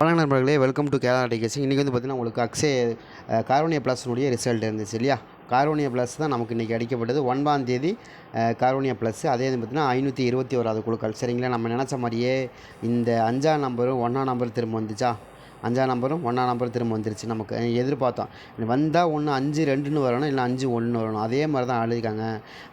வணக்கம் நண்பர்களே welcome to Kerala டிகேஷன் இன்றைக்கி வந்து பார்த்திங்கன்னா உங்களுக்கு அக்ஸே கார்போனியா ப்ளஸ்னுடைய ரிசல்ட் இருந்துச்சு இல்லையா? கார்போனியா ப்ளஸ் தான் நமக்கு இன்றைக்கி அடிக்கப்பட்டது. ஒன்பதாம் தேதி கார்போனியா ப்ளஸ் அதே வந்து பார்த்திங்கன்னா ஐநூற்றி இருபத்தி ஓராது குழுக்கள். சரிங்களா? நம்ம நினச்ச மாதிரியே இந்த அஞ்சாம் நம்பரும் ஒன்றாம் நம்பர் திரும்ப வந்துச்சா? அஞ்சாம் நம்பரும் ஒன்றாம் நம்பர் திரும்ப வந்துருச்சு. நமக்கு எதிர்பார்த்தோம். வந்தால் ஒன்று அஞ்சு ரெண்டுன்னு வரணும் இல்லை அஞ்சு ஒன்று வரணும். அதே மாதிரி தான் எழுதிக்காங்க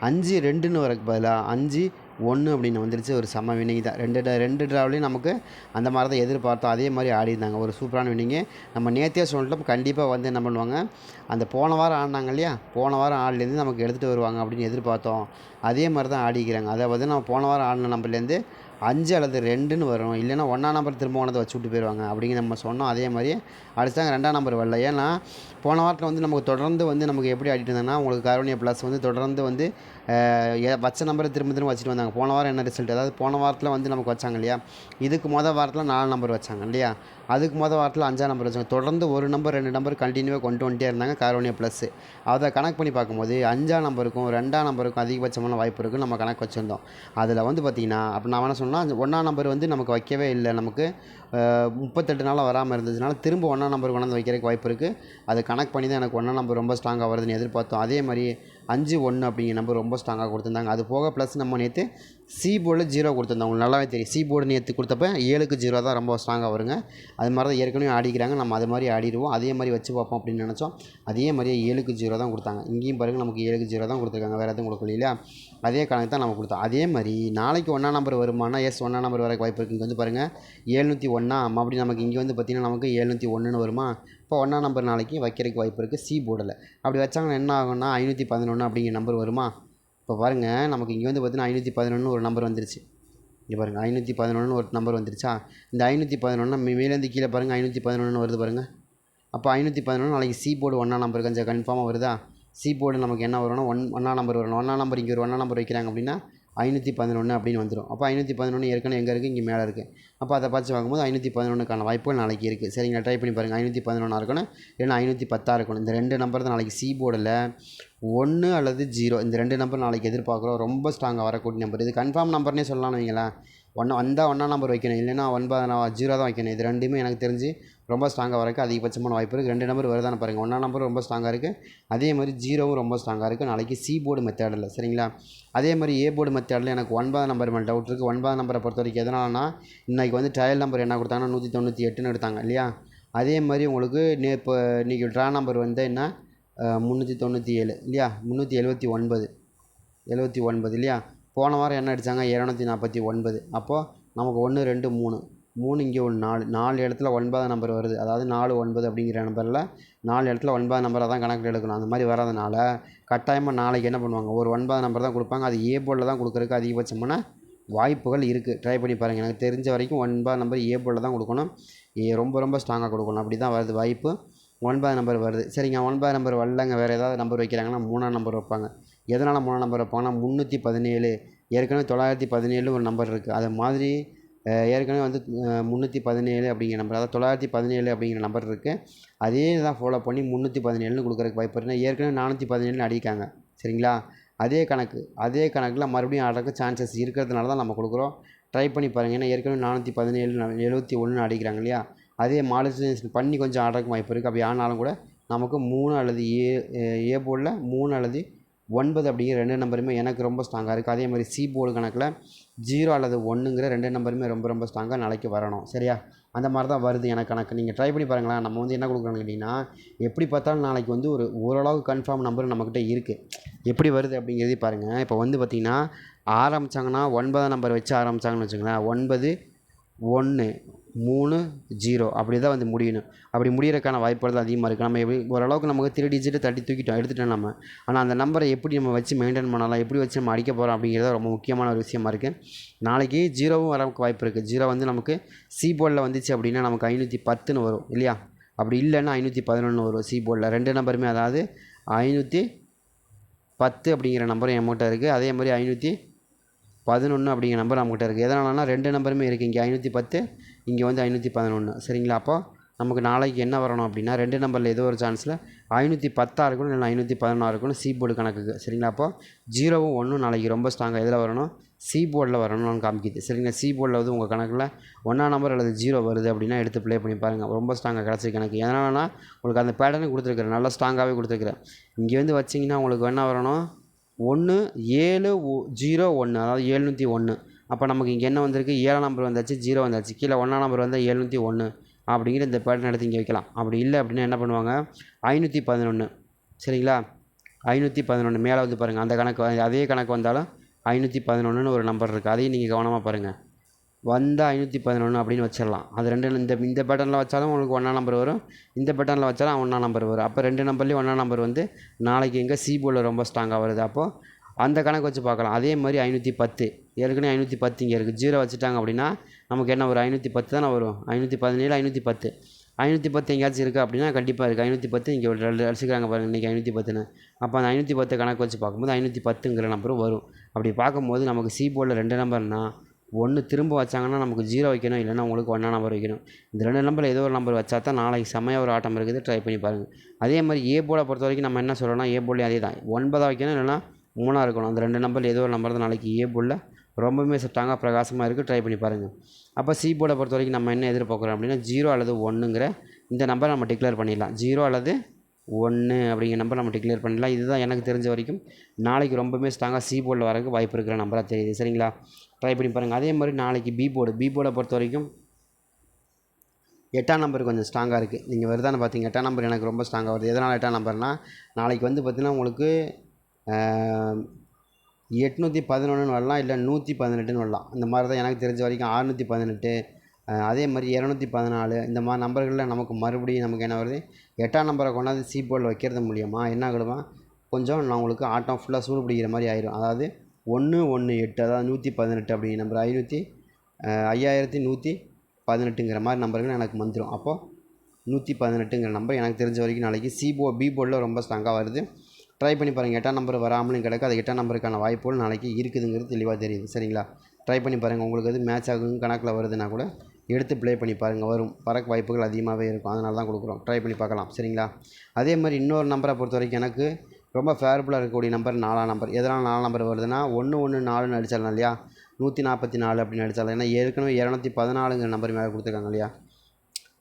அஞ்சு ரெண்டுன்னு வரக்கு பதிலாக அஞ்சு ஒன்று அப்படின்னு வந்துருச்சு. ஒரு செம்ம வினிங் தான். ரெண்டு ரெண்டு ட்ராவலையும் நமக்கு அந்த மாதிரி தான் எதிர்பார்த்தோம். அதே மாதிரி ஆடிருந்தாங்க ஒரு சூப்பரான வினிங்கு நம்ம நேத்தியா சொல்லிட்டோம் கண்டிப்பாக வந்து என்ன பண்ணுவாங்க? அந்த போன வாரம் ஆடினாங்க இல்லையா? போன வாரம் ஆடிலேருந்து நமக்கு எடுத்துகிட்டு வருவாங்க அப்படின்னு எதிர்பார்த்தோம். அதே மாதிரி தான் ஆடிக்கிறாங்க. அதாவது நம்ம போன வாரம் ஆடின நம்மலேருந்து அஞ்சு அல்லது ரெண்டுன்னு வரும். இல்லைன்னா ஒன்றாம் நம்பர் திரும்ப ஒன்றதை வச்சு விட்டு போயிடுவாங்க அப்படிங்கிற நம்ம சொன்னோம். அதே மாதிரி அடிச்சாங்க ரெண்டாம் நம்பர் வரல. ஏன்னா போன வாரத்தில் வந்து நமக்கு தொடர்ந்து வந்து நமக்கு எப்படி ஆடிட்டு இருந்தாங்கன்னா உங்களுக்கு காரோனியா ப்ளஸ் வந்து தொடர்ந்து வந்து வச்ச நம்பரை திரும்ப திரும்ப வச்சுட்டு வந்தாங்க. போன வாரம் என்ன ரிசல்ட் அதாவது போன வாரத்தில் வந்து நமக்கு வச்சாங்க இல்லையா? இதுக்கு மொதல் வாரத்தில் நாலு நம்பர் வச்சாங்க இல்லையா? அதுக்கு மொதல் வாரத்தில் அஞ்சாம் நம்பர் வச்சாங்க. தொடர்ந்து ஒரு நம்பர் ரெண்டு நம்பர் கண்டினியூவாக கொண்டு வந்துட்டே இருந்தாங்க காரோனியா ப்ளஸ் அதை கணக்கு பண்ணி பார்க்கும்போது அஞ்சாம் நம்பருக்கும் ரெண்டாம் நம்பருக்கும் அதிகபட்சமான வாய்ப்பு இருக்குன்னு நம்ம கணக்கு வச்சுருந்தோம். அதில் வந்து பார்த்திங்கன்னா அப்போ நான் என்ன சொன்னால் ஒன்றாம் நம்பர் வந்து நமக்கு வைக்கவே இல்லை. நமக்கு முப்பத்தெட்டு நாளாக வராமல் இருந்ததுனால திரும்ப ஒன்றாம் நம்பர் கொண்டாந்து வைக்கிறதுக்கு வாய்ப்பு இருக்குது அது கணக்கு பண்ணி தான் எனக்கு ஒன்றாம் நம்பர் ரொம்ப ஸ்ட்ராங்காக வருதுன்னு எதிர்பார்த்தோம். அதே மாதிரி அஞ்சு ஒன்று அப்படிங்கிற நம்பர் ரொம்ப ஸ்ட்ராங்காக கொடுத்துருந்தாங்க. அது போக ப்ளஸ் நம்ம நேற்று சி போர்டில் ஜீரோ கொடுத்துருந்தோம். உங்களுக்கு நல்லாவே தெரியும். சி போர்டு நேற்று கொடுத்தப்ப ஏழுக்கு ஜீரோ தான் ரொம்ப ஸ்ட்ராங்காக வருங்க. அது மாதிரி தான் ஏற்கனவே ஆடிக்கிறாங்க. நம்ம அது மாதிரி ஆடிடுவோம். அதே மாதிரி வச்சு பார்ப்போம் அப்படின்னு நினச்சோம். அதே மாதிரியே ஏழுக்கு ஜீரோ தான் கொடுத்தாங்க. இங்கேயும் பாருங்கள் நமக்கு ஏழுக்கு ஜீரோ தான் கொடுத்துருக்காங்க. வேறு எதுவும் கொடுக்கல இல்லையா? அதே கணக்கு தான் நம்ம கொடுத்தோம். அதே மாதிரி நாளைக்கு ஒன்றா நம்பர் வருமானா? எஸ் ஒன்றா நம்பர் வர வாய்ப்பு இருக்குது இங்கே வந்து பாருங்கள் ஏழ்நூற்றி ஒன்றா மறுபடியும் நமக்கு இங்கே வந்து பார்த்திங்கன்னா நமக்கு ஏழ்நூற்றி ஒன்றுன்னு வருமா? இப்போ ஒன்றாம் நம்பர் நாளைக்கு வைக்கிறதுக்கு வாய்ப்பு இருக்குது சி போர்டில் அப்படி வச்சாங்கன்னா என்ன ஆகும்னா ஐநூற்றி பதினொன்று அப்படிங்கிற நம்பர் வருமா? இப்போ பாருங்கள் நமக்கு இங்கே வந்து பார்த்தீங்கன்னா ஐநூற்றி பதினொன்று ஒரு நம்பர் வந்துருச்சு. இங்கே பாருங்கள் ஐநூற்றி பதினொன்று ஒரு நம்பர் வந்துருச்சா? இந்த ஐநூற்றி பதினொன்று மேலேருந்து கீழே பாருங்கள் ஐநூற்றி பதினொன்று வருது பாருங்கள் அப்போ ஐநூற்றி பதினொன்று நாளைக்கு சி போர்டு ஒன்றாம் நம்பர் கொஞ்சம் கன்ஃபார்மாக வருதா? சி போர்டு நமக்கு என்ன வரும்னா ஒன் ஒன்றாம் நம்பர் வரணும். ஒன்றாம் நம்பர் இங்கே ஒரு ஒன்றாம் நம்பர் வைக்கிறாங்க அப்படின்னா ஐநூற்றி பதினொன்று அப்படின்னு வந்துடும் அப்போ ஐநூற்றி பதினொன்று ஏற்கனவே எங்கே இருக்குது? இங்கே மேலே இருக்குது. அப்போ அதை பார்த்து பார்க்கும்போது ஐநூற்றி பதினொன்றுக்கான வாய்ப்புகள் நாளைக்கு இருக்குது. சரிங்களா? ட்ரை பண்ணி பாருங்கள். ஐநூற்றி பதினொன்றா இருக்கணும் இல்லைன்னா ஐநூற்றி பத்தாக இருக்கணும். இந்த ரெண்டு நம்பர் தான் நாளைக்கு சி போர்டில் ஒன்று அல்லது ஜீரோ இந்த ரெண்டு நம்பர் நாளைக்கு எதிர்பார்க்குறோம். ரொம்ப ஸ்ட்ராங்காக வரக்கூடிய நம்பர். இது கன்ஃபார்ம் நம்பர்னே சொல்லலாம் வைங்களேன். ஒன்று வந்தால் ஒன்றா நம்பர் வைக்கணும். இல்லைன்னா ஒன்பது ஜீரோ தான் வைக்கணும். இது ரெண்டுமே எனக்கு தெரிஞ்சு ரொம்ப ஸ்ட்ராங்காக வரக்கு அதிகபட்சமான வாய்ப்பு இருக்குது ரெண்டு நம்பர் வருதான்னு பாருங்கள் ஒன்றா நம்பர் ரொம்ப ஸ்ட்ராங்காக இருக்குது அதே மாதிரி ஜீரோவும் ரொம்ப ஸ்ட்ராங்காக இருக்குது நாளைக்கு சி போர்டு மெத்தேடில் சரிங்களா? அதே மாதிரி ஏ போர்டு மெத்தேடில் எனக்கு ஒன்பது நம்பர் மேலே டவுட் இருக்குது ஒன்பதாம் நம்பரை பொறுத்த வரைக்கும் எதனாலனா இன்றைக்கி வந்து ட்ரையல் நம்பர் என்ன கொடுத்தாங்கன்னா நூற்றி தொண்ணூற்றி எட்டுன்னு எடுத்தாங்க இல்லையா? அதே மாதிரி உங்களுக்கு நே இப்போ இன்றைக்கி ட்ரா நம்பர் வந்து என்ன? முந்நூற்றி தொண்ணூற்றி ஏழு இல்லையா? முந்நூற்றி எழுபத்தி ஒன்பது. எழுபத்தி ஒன்பது இல்லையா? போன வாரம் என்ன அடித்தாங்க இரநூத்தி நாற்பத்தி ஒன்பது. அப்போது நமக்கு ஒன்று ரெண்டு மூணு. மூணு இங்கே ஒன்று நாலு. நாலு இடத்துல ஒன்பதாம் நம்பர் வருது. அதாவது நாலு ஒன்பது அப்படிங்கிற நம்பரில் நாலு இடத்துல ஒன்பதாம் நம்பரை தான் கணக்கில் எடுக்கணும். அந்த மாதிரி வராதனால கட்டாயமாக நாளைக்கு என்ன பண்ணுவாங்க? ஒரு ஒன்பதாம் நம்பர் தான் கொடுப்பாங்க. அது ஏ போர்டில் தான் கொடுக்குறதுக்கு அதிகபட்சமான வாய்ப்புகள் இருக்குது ட்ரை பண்ணி பாருங்கள் எனக்கு தெரிஞ்ச வரைக்கும் ஒன்பதாம் நம்பர் ஏ போர்டில் தான் கொடுக்கணும். ஏ ரொம்ப ரொம்ப ஸ்ட்ராங்காக கொடுக்கணும். அப்படி தான் வருது வாய்ப்பு. ஒன்பது நம்பர் வருது. சரிங்க. ஒன்பது நம்பர் வரலங்க. வேறு ஏதாவது நம்பர் வைக்கிறாங்கன்னா மூணாம் நம்பர் வைப்பாங்க. எதனால் மூணாம் நம்பர் வைப்பாங்கன்னா முந்நூற்றி பதினேழு? ஏற்கனவே தொள்ளாயிரத்தி பதினேழு ஒரு நம்பர் இருக்குது அது மாதிரி ஏற்கனவே வந்து முந்நூற்றி பதினேழு அப்படிங்கிற நம்பர் அதாவது தொள்ளாயிரத்தி பதினேழு அப்படிங்கிற நம்பர் இருக்குது அதே தான் ஃபாலோ பண்ணி முந்நூற்றி பதினேழுன்னு கொடுக்குறக்கு வாய்ப்பு இருக்குது ஏற்கனவே நானூற்றி பதினேழுன்னு அடிக்காங்க சரிங்களா? அதே கணக்கு அதே கணக்கில் மறுபடியும் ஆடுறதுக்கு சான்சஸ் இருக்கிறதுனால தான் நம்ம கொடுக்குறோம். ட்ரை பண்ணி பாருங்கள் ஏன்னா ஏற்கனவே நானூற்றி பதினேழு எழுபத்தி ஒன்று அடிக்கிறாங்க இல்லையா? அதே மாடிஃபிகேஷன் பண்ணி கொஞ்சம் ஆடுறதுக்கு வாய்ப்பு இருக்குது அப்படி ஆனாலும் கூட நமக்கு மூணு அல்லது ஏ ஏ போர்டில் மூணு அல்லது ஒன்பது அப்படிங்கிற ரெண்டு நம்பருமே எனக்கு ரொம்ப ஸ்ட்ராங்காக இருக்குது அதே மாதிரி சி போர்டு கணக்கில் ஜீரோ அல்லது ஒன்றுங்கிற ரெண்டு நம்பருமே ரொம்ப ரொம்ப ஸ்ட்ராங்காக நாளைக்கு வரணும். சரியா? அந்த மாதிரி தான் வருது எனக்கு கணக்கு. நீங்கள் ட்ரை பண்ணி பாருங்களேன். நம்ம வந்து என்ன கொடுக்குறோம்னு கேட்டிங்கன்னா எப்படி பார்த்தாலும் நாளைக்கு வந்து ஒரு ஓரளவு கன்ஃபார்ம் நம்பர் நம்மக்கிட்ட இருக்குது எப்படி வருது அப்படிங்கிறதே பாருங்கள் இப்போ வந்து பார்த்திங்கன்னா ஆரம்பித்தாங்கன்னா ஒன்பதாம் நம்பர் வச்சு ஆரம்பித்தாங்கன்னு வச்சுங்களேன் ஒன்பது ஒன்று மூணு ஜீரோ. அப்படி தான் வந்து முடியணும். அப்படி முடியறதுக்கான வாய்ப்புகள் தான் அதிகமாக இருக்குது நம்ம எப்படி ஓரளவுக்கு நமக்கு த்ரீ டிஜிட்டை தட்டி தூக்கிட்டோம் எடுத்துட்டோம் நம்ம. ஆனால் அந்த நம்பரை எப்படி நம்ம வச்சு மெயின்டைன் பண்ணலாம் எப்படி வச்சு நம்ம அடிக்க போகிறோம் அப்படிங்கிறது ரொம்ப முக்கியமான ஒரு விஷயமா இருக்குது நாளைக்கு ஜீரோவும் வரக்கு வாய்ப்பு இருக்குது ஜீரோ வந்து நமக்கு சி போர்டில் வந்துச்சு அப்படின்னா நமக்கு ஐநூற்றி பத்துன்னு வரும் இல்லையா? அப்படி இல்லைன்னா ஐநூற்றி பதினொன்று வரும் சி போர்டில் ரெண்டு நம்பருமே அதாவது ஐநூற்றி பத்து அப்படிங்கிற நம்பரும் என்கிட்ட இருக்குது அதே மாதிரி ஐநூற்றி பதினொன்று அப்படிங்கிற நம்பர் நம்மகிட்ட இருக்குது எதனாலனா ரெண்டு நம்பருமே இருக்குது இங்கே ஐநூற்றி பத்து இங்கே வந்து ஐநூற்றி பதினொன்று சரிங்களா? அப்போது நமக்கு நாளைக்கு என்ன வரணும் அப்படின்னா ரெண்டு நம்பரில் ஏதோ ஒரு சான்ஸில் ஐநூற்றி பத்தாக இருக்கணும் இல்லை ஐநூற்றி பதினொன்றா இருக்கணும் சி போர்டு கணக்குக்கு. சரிங்களா? அப்போ ஜீரோவும் ஒன்றும் நாளைக்கு ரொம்ப ஸ்ட்ராங்காக எதில் வரணும்? சி போர்டில் வரணும்னு காமிக்குது. சரிங்களா? சி போர்டில் வந்து உங்கள் கணக்கில் ஒன்றா நம்பர் அல்லது ஜீரோ வருது அப்படின்னா எடுத்து ப்ளே பண்ணி பாருங்கள் ரொம்ப ஸ்ட்ராங்காக கிடச்சி கணக்கு. எதனாலனா உங்களுக்கு அந்த பேட்டர்னு கொடுத்துருக்குறேன். நல்லா ஸ்ட்ராங்காகவே கொடுத்துருக்குறேன். இங்கே வந்து வச்சிங்கன்னா உங்களுக்கு என்ன வரணும்? ஒன்று ஏழு ஜீரோ ஒன்று அதாவது ஏழ்நூற்றி ஒன்று அப்போ நமக்கு இங்கே என்ன வந்திருக்கு? ஏழாம் நம்பர் வந்தாச்சு ஜீரோ வந்தாச்சு. கீழே ஒன்றாம் நம்பர் வந்தால் எழுநூற்றி ஒன்று அப்படிங்கிற இந்த பேட்டர்ன் எடுத்து இங்கே வைக்கலாம். அப்படி இல்லை அப்படின்னா என்ன பண்ணுவாங்க? ஐநூற்றி பதினொன்று சரிங்களா? ஐநூற்றி பதினொன்று மேலே வந்து பாருங்கள் அந்த கணக்கு அதே கணக்கு வந்தாலும் ஐநூற்றி பதினொன்றுன்னு ஒரு நம்பர் இருக்குது அதையும் நீங்கள் கவனமாக பாருங்கள் வந்தால் ஐநூற்றி பதினொன்று அப்படின்னு வச்சிடலாம். அது ரெண்டு இந்த இந்த பேட்டர்னில் வச்சாலும் உங்களுக்கு ஒன்றா நம்பர் வரும். இந்த பேட்டர்னில் வச்சாலும் ஒன்றா நம்பர் வரும். அப்போ ரெண்டு நம்பர்லேயும் ஒன்றா நம்பர் வந்து நாளைக்கு எங்கே சி போர்டில் ரொம்ப ஸ்ட்ராங்காக வருது. அப்போது அந்த கணக்கு வச்சு பார்க்கலாம். அதே மாதிரி ஐநூற்றி பத்து. ஏற்கனவே ஐநூற்றி பத்து இங்கே இருக்குது ஜீரோ வச்சுட்டாங்க அப்படின்னா நமக்கு என்ன வரும்? ஐநூற்றி பத்து தானே வரும். ஐநூற்றி பதினேழு ஐநூற்றி பத்து. ஐநூற்றி பத்து எங்கேயாச்சும் இருக்குது அப்படின்னா கண்டிப்பாக இருக்குது ஐநூற்றி பத்து இங்கே ரெண்டு அடிச்சுக்கிறாங்க பாருங்கள் இன்றைக்கி ஐநூற்றி பத்துன்னு. அப்போ அந்த ஐநூற்றி பத்து கணக்கு வச்சு பார்க்கும்போது ஐநூற்றி பத்துங்கிற நம்பரும் வரும். அப்படி பார்க்கும்போது நமக்கு சி போர்டில் ரெண்டு நம்பர்னால் ஒன்று திரும்ப வச்சாங்கன்னா நமக்கு ஜீரோ வைக்கணும் இல்லைன்னா உங்களுக்கு ஒன்றா நம்பர் வைக்கணும். இந்த ரெண்டு நம்பரில் ஏதோ ஒரு நம்பர் வச்சா தான் நாளைக்கு செம்மையாக ஒரு ஆட்டம் இருக்குது. ட்ரை பண்ணி பாருங்கள் அதே மாதிரி ஏ போர்டை பொறுத்த வரைக்கும் நம்ம என்ன சொல்கிறோம்னா ஏ போர்டில் அதே தான் ஒன்பதாக வைக்கணும் இல்லைன்னா மூணாக இருக்கணும். அந்த ரெண்டு நம்பரில் ஏதோ ஒரு நம்பர் தான் நாளைக்கு ஏ போர்டில் ரொம்பவுமே ஸ்ட்ராங்காக பிரகாசமாக இருக்குது ட்ரை பண்ணி பாருங்கள் அப்போ சி போர்டை பொறுத்த வரைக்கும் நம்ம என்ன எதிர்பார்க்குறோம் அப்படின்னா ஜீரோ அல்லது ஒன்றுங்கிற இந்த நம்பரை நம்ம டிக்ளேர் பண்ணிடலாம். ஜீரோ அல்லது ஒன்று அப்படிங்கிற நம்பர் நம்ம டிக்ளேர் பண்ணிடலாம். இதுதான் எனக்கு தெரிஞ்ச வரைக்கும் நாளைக்கு ரொம்பவுமே ஸ்ட்ராங்காக சி போர்டில் வரக்கு வாய்ப்பு இருக்கிற நம்பராக தெரியுது. சரிங்களா? ட்ரை பண்ணி பாருங்கள் அதே மாதிரி நாளைக்கு பி போர்டு பி போர்டை பொறுத்த வரைக்கும் எட்டாம் நம்பர் கொஞ்சம் ஸ்ட்ராங்காக இருக்குது நீங்கள் வருதான்னு பார்த்தீங்க எட்டாம் நம்பர் எனக்கு ரொம்ப ஸ்ட்ராங்காக வருது. எதனால் எட்டாம் நம்பர்னால் நாளைக்கு வந்து பார்த்திங்கன்னா உங்களுக்கு எட்நூற்றி பதினொன்றுன்னு வரலாம் இல்லை நூற்றி பதினெட்டுன்னு வரலாம். இந்த மாதிரி தான் எனக்கு தெரிஞ்ச வரைக்கும் ஆறுநூற்றி பதினெட்டு அதே மாதிரி இரநூத்தி பதினாலு இந்த மாதிரி நம்பர்களில் நமக்கு மறுபடியும் நமக்கு என்ன வருது? எட்டாம் நம்பரை கொண்டாந்து சி போர்டில் வைக்கிறது மூலியமாக என்ன ஆகிடுமா? கொஞ்சம் நான் உங்களுக்கு ஆட்டம் ஃபுல்லாக சூடு பிடிக்கிற மாதிரி ஆயிரும். அதாவது ஒன்று ஒன்று எட்டு அதாவது நூற்றி பதினெட்டு அப்படிங்கிற நம்பர் ஐநூற்றி ஐயாயிரத்தி நூற்றி பதினெட்டுங்கிற மாதிரி நம்பர்கள் எனக்கு வந்துடும் அப்போது நூற்றி பதினெட்டுங்கிற நம்பர் எனக்கு தெரிஞ்ச வரைக்கும் நாளைக்கு சி போ பி போர்டில் ரொம்ப ஸ்ட்ராங்காக வருது. ட்ரை பண்ணி பாருங்கள் எட்டாம் நம்பர் வராமலும் கிடக்கு. அது எட்டாம் நம்பருக்கான வாய்ப்புகள் நாளைக்கு இருக்குதுங்கிறது தெளிவாக தெரியுது. சரிங்களா? ட்ரை பண்ணி பாருங்கள் உங்களுக்கு அது மேட்ச் ஆகும் கணக்கில் வருதுன்னா கூட எடுத்து ப்ளே பண்ணி பாருங்கள் வரும். வரக்கு வாய்ப்புகள் அதிகமாகவே இருக்கும். அதனால தான் கொடுக்குறோம். ட்ரை பண்ணி பார்க்கலாம். சரிங்களா? அதே மாதிரி இன்னொரு நம்பரை பொறுத்த வரைக்கும் எனக்கு ரொம்ப ஃபேவரபுளாக இருக்கக்கூடிய நம்பர் நாலாம் நம்பர் எதனால் நாலாம் நம்பர் வருதுன்னா ஒன்று ஒன்று நாலுன்னு அடிச்சிடலாம் இல்லையா? நூற்றி நாற்பத்தி நாலு அப்படின்னு அடிச்சிடலாம் ஏன்னா ஏற்கனவே இரநூத்தி பதினாலுங்கிற நம்பர் மேலே கொடுத்துருக்காங்க இல்லையா?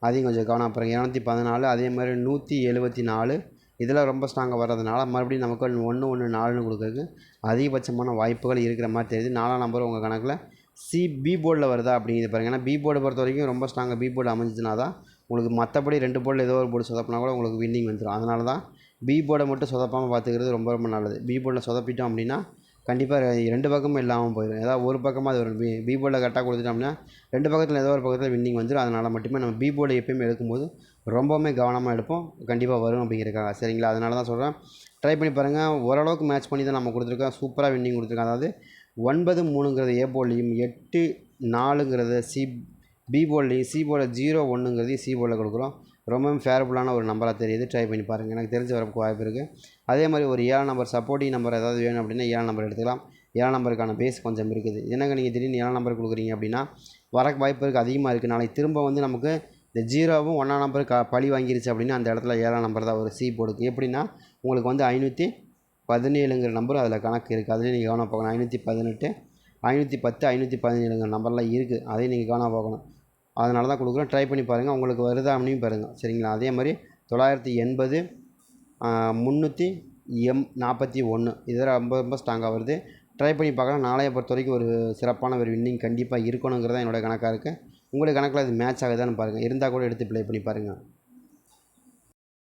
அதையும் கொஞ்சம் கவனம் பாருங்கள் இரநூத்தி பதினாலு அதே மாதிரி நூற்றி எழுபத்தி நாலு இதில் ரொம்ப ஸ்ட்ராங்காக வர்றதுனால மறுபடியும் நமக்கு ஒன்று ஒன்று நாலுன்னு கொடுக்குறதுக்கு அதிகபட்சமான வாய்ப்புகள் இருக்கிற மாதிரி தெரியுது. நாலாம் நம்பர் உங்கள் கணக்கில் சி பி போர்டில் வருதா அப்படிங்கிறது பாருங்கள் ஏன்னா பி போர்டை பொறுத்த வரைக்கும் ரொம்ப ஸ்ட்ராங்காக பி போர்டு அமைஞ்சதுனா தான் உங்களுக்கு மற்றபடி ரெண்டு போர்டில் ஏதோ ஒரு போர்டு சொதப்பினா கூட உங்களுக்கு வின்னிங் வந்துடும் அதனால தான் பி போர்டை மட்டும் சொதப்பாமல் பார்த்துக்கிறது ரொம்ப ரொம்ப நல்லது. பி போர்டில் சொதப்பிட்டோம் அப்படின்னா கண்டிப்பாக ரெண்டு பக்கமும் இல்லாமல் போயிடும் ஏதாவது ஒரு பக்கமாக அது வரும். பி பி போர்டில் கரெக்டாக கொடுத்துட்டோம் அப்படின்னா ரெண்டு பக்கத்தில் ஏதோ ஒரு பக்கத்தில் வின்னிங் வந்துடும் அதனால் மட்டுமே நம்ம பி போர்டு எப்பயுமே எடுக்கும்போது ரொம்பவுமே கவனமாக எடுப்போம். கண்டிப்பாக வரும் அப்படிங்கிறக்காக சரிங்களா? அதனால தான் சொல்கிறேன் ட்ரை பண்ணி பாருங்கள் ஓரளவுக்கு மேட்ச் பண்ணி தான் நம்ம கொடுத்துருக்கோம். சூப்பராக வின்னிங் கொடுத்துருக்கோம். அதாவது ஒன்பது மூணுங்கிறது ஏ போல்லையும் எட்டு நாலுங்கிறது சி பி போல்லையும் சி போர்டில் ஜீரோ ஒன்றுங்கிறதையும் சி போர்டில் கொடுக்குறோம். ரொம்பவும் ஃபேவரபுளான ஒரு நம்பராக தெரியுது. ட்ரை பண்ணி பாருங்கள் எனக்கு தெரிஞ்ச வரக்கு வாய்ப்பு இருக்குது அதே மாதிரி ஒரு ஏழு நம்பர் சப்போர்ட்டிங் நம்பர் ஏதாவது வேணும் அப்படின்னா ஏழு நம்பர் எடுத்துக்கலாம். ஏழாம் நம்பருக்கான பேஸ் கொஞ்சம் இருக்குது. என்னங்க நீங்கள் திடீர்னு ஏழாம் நம்பர் கொடுக்குறீங்க அப்படின்னா வரக்கு வாய்ப்பு இருக்குது அதிகமாக இருக்குது நாளைக்கு திரும்ப வந்து நமக்கு இந்த ஜீரோவும் ஒன்றாம் நம்பர் க பழி வாங்கிருச்சு அப்படின்னா அந்த இடத்துல ஏழாம் நம்பர் தான் ஒரு சி போர்டுக்கு எப்படின்னா உங்களுக்கு வந்து ஐநூற்றி பதினேழுங்கிற நம்பர் அதில் கணக்கு இருக்குது அதுலேயும் நீங்கள் கவனம் பார்க்கணும். ஐநூற்றி பதினெட்டு ஐநூற்றி பத்து ஐநூற்றி பதினேழுங்கிற நம்பர்லாம் இருக்குது அதையும் நீங்கள் கவனம் பார்க்கணும். அதனால தான் கொடுக்குறோம். ட்ரை பண்ணி பாருங்கள் உங்களுக்கு வருதா அப்படின்னு பாருங்கள் சரிங்களா? அதே மாதிரி தொள்ளாயிரத்தி எண்பது முந்நூற்றி எம் நாற்பத்தி ஒன்று இதெல்லாம் ரொம்ப ரொம்ப ஸ்ட்ராங்காக வருது. ட்ரை பண்ணி பார்க்கலாம். நாளைய பொறுத்த வரைக்கும் ஒரு சிறப்பான ஒரு வின்னிங் கண்டிப்பாக இருக்கணுங்கிறது தான் என்னோடய கணக்காக இருக்குது உங்களுடைய கணக்கில் அது மேட்ச் ஆகுதான்னு பாருங்கள் இருந்தால் கூட எடுத்து ப்ளே பண்ணி பாருங்கள்